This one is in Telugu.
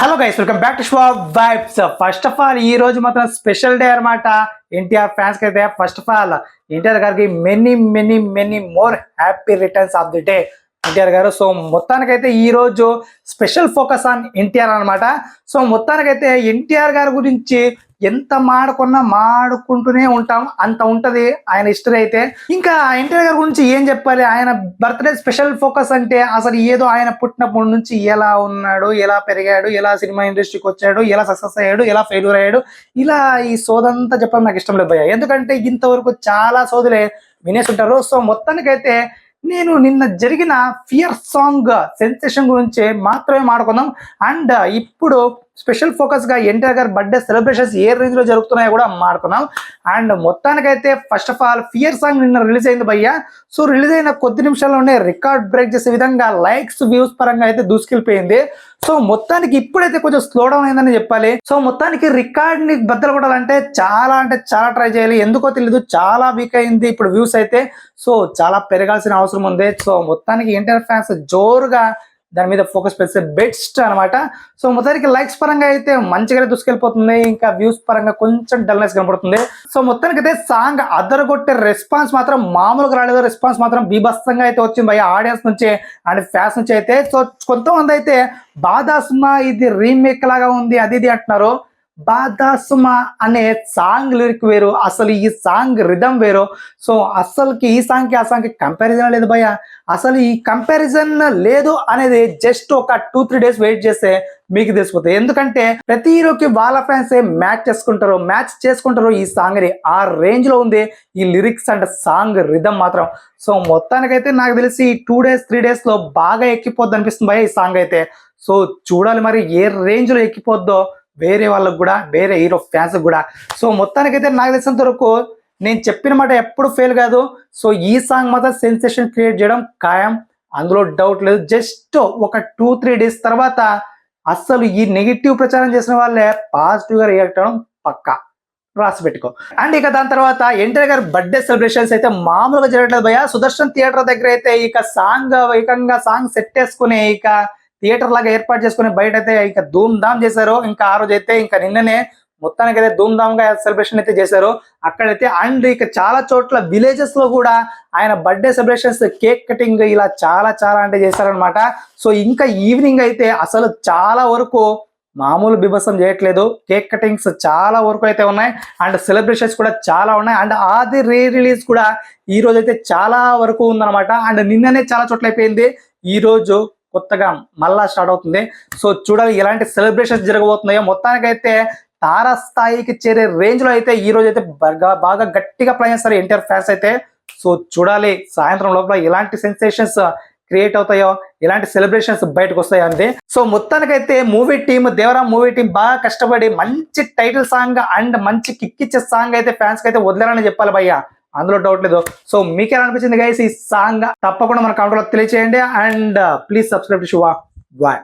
Hello guys welcome back to show vibes first of all ఈ రోజు మాత్రం స్పెషల్ డే అన్నమాట. ఎన్టీఆర్ ఫ్యాన్స్కి అయితే ఫస్ట్ ఆఫ్ ఆల్ ఎన్టీఆర్ గారికి many many many more happy returns of the day NTR garu so మొత్తానికైతే ఈ రోజు స్పెషల్ ఫోకస్ ఆన్ ఎన్టీఆర్ అన్నమాట. సో మొత్తానికైతే ఎన్టీఆర్ గారి గురించి ఎంత మాడుకున్నా మాడుకుంటూనే ఉంటాం. అంత ఉంటది. ఆయన హిస్టరీ అయితే. ఇంకా ఎన్టీఆర్ గారి గురించి ఏం చెప్పాలి? ఆయన బర్త్డే స్పెషల్ ఫోకస్ అంటే అసలు ఏదో ఆయన పుట్టినప్పటి నుంచి ఎలా ఉన్నాడు? ఎలా పెరిగాడు? ఎలా సినిమా ఇండస్ట్రీకి వచ్చాడు? ఎలా సక్సెస్ అయ్యాడు? ఎలా ఫెయిల్యూర్ అయ్యాడు? ఇలా ఈ సోదంతా చెప్పడం నాకు ఇష్టం లేదు భయ్య. ఎందుకంటే ఇంతవరకు చాలా సోదులే. వినేసి ఉంటారు సో మొత్తానికైతే నేను నిన్న జరిగిన ఫియర్ సాంగ్ సెన్సేషన్ గురించి మాత్రమే మాడుకుందాం అండ్ ఇప్పుడు స్పెషల్ ఫోకస్గా ఎన్టీఆర్ గారి బర్త్డే సెలబ్రేషన్స్ ఏ రేంజ్లో జరుగుతున్నాయో కూడా మాడుకున్నాం అండ్ మొత్తానికైతే first of all fear song నిన్న రిలీజ్ అయింది భయ్య. సో రిలీజ్ అయిన కొద్ది నిమిషాల్లోనే రికార్డ్ బ్రేక్ చేసే విధంగా లైక్స్ వ్యూస్ పరంగా అయితే దూసుకెళ్ళిపోయింది. సో మొత్తానికి ఇప్పుడైతే కొంచెం స్లో డౌన్ అయిందని చెప్పాలి. సో మొత్తానికి రికార్డ్ని బద్దలు కొట్టాలంటే చాలా అంటే చాలా ట్రై చేయాలి. ఎందుకో తెలియదు చాలా వీక్ అయింది ఇప్పుడు వ్యూస్ అయితే. సో చాలా పెరగాల్సిన అవసరం ఉంది. సో మొత్తానికి ఎన్టీఆర్ ఫ్యాన్స్ జోరుగా దాని మీద ఫోకస్ పెడితే బెస్ట్ అనమాట సో మొత్తానికి లైక్స్ పరంగా అయితే మంచిగానే దూసుకెళ్ళిపోతుంది. ఇంకా వ్యూస్ పరంగా కొంచెం డల్నెస్ కనపడుతుంది. సో మొత్తానికి అయితే సాంగ్ అదరగొట్టే రెస్పాన్స్ మాత్రం మామూలుగా రాలేదు. రెస్పాన్స్ మాత్రం బీభత్సంగా అయితే వచ్చింది. భయ ఆడియన్స్ నుంచి అండ్ ఫ్యాన్స్ నుంచి అయితే. సో కొంతమంది అయితే బాధాసుమా ఇది రీమేక్ లాగా ఉంది అది ఇది అంటున్నారు. బాదాసుమా అనే సాంగ్ లిరిక్ వేరు అసలు ఈ సాంగ్ రిధమ్ వేరు. సో అసలుకి ఈ సాంగ్కి ఆ సాంగ్కి కంపారిజన్ లేదు భయ అసలు ఈ కంపారిజన్ లేదు అనేది జస్ట్ ఒక టూ త్రీ డేస్ వెయిట్ చేస్తే మీకు తెలిసిపోతుంది. ఎందుకంటే ప్రతి హీరోకి వాళ్ళ ఫ్యాన్స్ మ్యాచ్ చేసుకుంటారు మ్యాచ్ చేసుకుంటారు ఈ సాంగ్ని ఆ రేంజ్లో ఉంది. ఈ లిరిక్స్ అండ్ సాంగ్ రిధమ్ మాత్రం. సో మొత్తానికైతే నాకు తెలిసి టూ డేస్ త్రీ డేస్లో బాగా ఎక్కిపోద్ది అనిపిస్తుంది భయ ఈ సాంగ్ అయితే. సో చూడాలి మరి ఏ రేంజ్లో ఎక్కిపోద్దో. వేరే వాళ్ళకు కూడా వేరే హీరో ఫ్యాన్స్ కూడా. సో మొత్తానికైతే నాకు తెలిసినంత వరకు నేను చెప్పిన మాట ఎప్పుడు ఫెయిల్ కాదు. సో ఈ సాంగ్ మాత్రం సెన్సేషన్ క్రియేట్ చేయడం ఖాయం. అందులో డౌట్ లేదు. జస్ట్ ఒక టూ త్రీ డేస్ తర్వాత అస్సలు ఈ నెగిటివ్ ప్రచారం చేసిన వాళ్ళే పాజిటివ్గా రియాక్ట్ అవడం పక్కా. రాసి పెట్టుకో. అండ్ ఇక దాని తర్వాత ఎన్టీఆర్ గారి బర్త్డే సెలబ్రేషన్స్ అయితే మామూలుగా జరగట్లేదు భయ సుదర్శన్ థియేటర్ దగ్గర అయితే ఇక సాంగ్ ఏకంగా సాంగ్ సెట్ చేసుకుని ఇక థియేటర్ లాగా ఏర్పాటు చేసుకుని బయట అయితే ఇంకా ధూమ్ ధామ్ చేశారు. ఇంకా ఆ రోజు అయితే ఇంకా నిన్ననే మొత్తానికి అయితే ధూమ్ ధామ్గా సెలబ్రేషన్ అయితే చేశారు. అక్కడైతే అండ్ ఇక చాలా చోట్ల విలేజెస్లో కూడా ఆయన బర్త్డే సెలబ్రేషన్స్ కేక్ కటింగ్ ఇలా చాలా చాలా అంటే చేశారనమాట సో ఇంకా ఈవినింగ్ అయితే అసలు చాలా వరకు మామూలు బిభసం చేయట్లేదు. కేక్ కటింగ్స్ చాలా వరకు అయితే ఉన్నాయి. అండ్ సెలబ్రేషన్స్ కూడా చాలా ఉన్నాయి. అండ్ ఆది రీ రిలీజ్ కూడా ఈ రోజు అయితే చాలా వరకు ఉందన్నమాట. అండ్ నిన్ననే చాలా చోట్ల అయిపోయింది. ఈ రోజు కొత్తగా మళ్ళా స్టార్ట్ అవుతుంది. సో చూడాలి ఎలాంటి సెలబ్రేషన్స్ జరగబోతున్నాయో. మొత్తానికైతే తారస్థాయికి చేరే రేంజ్లో అయితే ఈ రోజు అయితే బాగా బాగా గట్టిగా ప్లాన్ చేస్తారు ఎన్టీఆర్ ఫ్యాన్స్ అయితే. సో చూడాలి సాయంత్రం లోపల ఎలాంటి సెన్సేషన్స్ క్రియేట్ అవుతాయో ఎలాంటి సెలబ్రేషన్స్ బయటకు వస్తాయో అంది. సో మొత్తానికైతే movie team Devara movie team బాగా కష్టపడి మంచి టైటిల్ సాంగ్ అండ్ మంచి కిక్ ఇచ్చే సాంగ్ అయితే ఫ్యాన్స్కి అయితే వదిలేరని చెప్పాలి భయ్య. అందులో డౌట్ లేదు. సో మీకు ఎలా అనిపించింది గైస్ ఈ సాంగ్ తప్పకుండా మన కౌంటర్లో తెలియచేయండి. And please subscribe to Shiva boy